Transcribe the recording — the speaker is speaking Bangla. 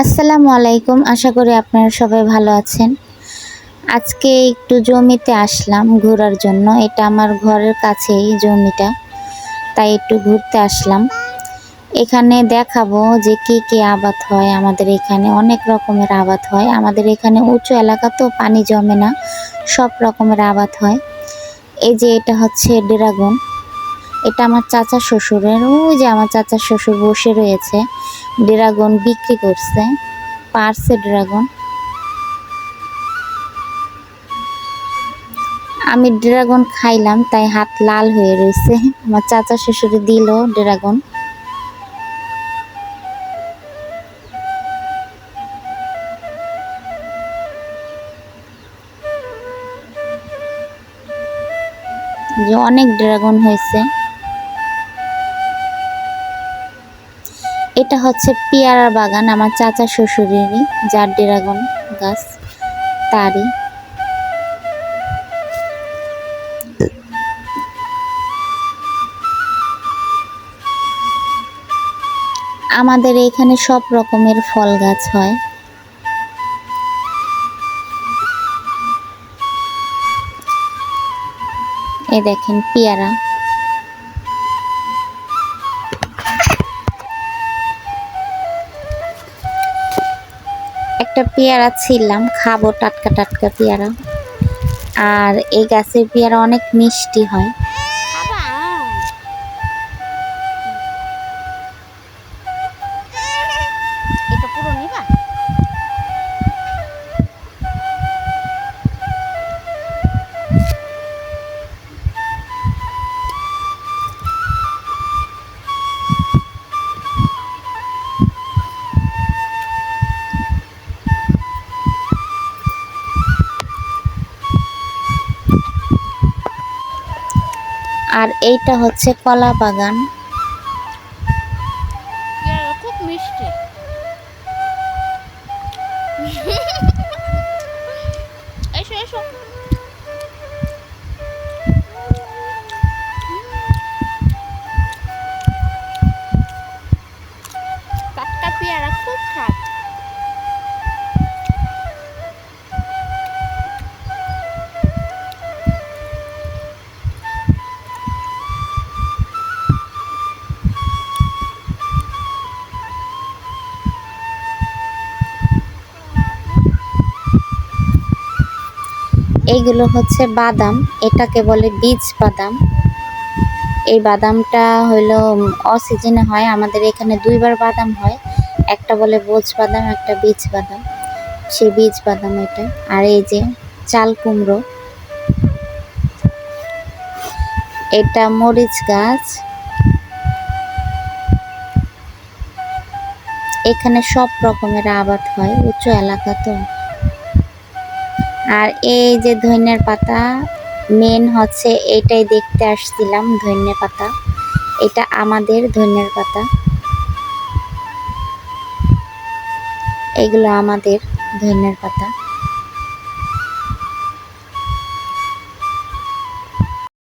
আসসালামু আলাইকুম। আশা করি আপনারা সবাই ভালো আছেন। আজকে একটু জমিতে আসলাম ঘোরার জন্য। এটা আমার ঘরের কাছেই জমিটা, তাই একটু ঘুরতে আসলাম। এখানে দেখাবো যে কি কি আবাদ হয় আমাদের এখানে। অনেক রকমের আবাদ হয়। আমাদের এখানে উঁচু এলাকা তো পানি জমে না, সব রকমের আবাদ হয়। এই যে এটা হচ্ছে ড্রাগন। এটা আমার চাচা শ্বশুরের, ওই যে আমার চাচা শ্বশুর বসে রয়েছে, ড্রাগন বিক্রি করছে, পারছে ড্রাগন। আমি ড্রাগন খাইলাম, তাই হাত লাল হয়ে রয়েছে। আমার চাচা শ্বশুরে দিল ড্রাগন। যে অনেক ড্রাগন হয়েছে। এটা হচ্ছে পেয়ারা বাগান, আমার চাচা শ্বশুরেরই, যার ড্রাগন গাছ, তারই। আমাদের এখানে সব রকমের ফল গাছ হয়। এ দেখেন, পেয়ারা। একটা পেয়ারা ছিলাম খাব টাটকা টাটকা পেয়ারা। আর এই গাছের পেয়ারা অনেক মিষ্টি হয়। আর এইটা হচ্ছে কলা বাগান এইগুলো হচ্ছে বাদাম, এটাকে বলে বীজ বাদাম। এই বাদামটা হইল অসিজনে হয়। আমাদের এখানে দুইবার বাদাম হয়। একটা বলে বোঝ বাদাম, একটা বীজ বাদাম। সে বীজ বাদাম এটা। আর এই যে চাল কুমড়ো, এটা মরিচ গাছ। এখানে সব রকমের আবাদ হয় উঁচু এলাকা তো। আর এই যে ধনিয়ার পাতা মেন হচ্ছে এটাই দেখতে আসছিলাম ধনিয়া পাতা। এটা আমাদের ধনিয়ার পাতা। এগুলো আমাদের ধনিয়ার পাতা।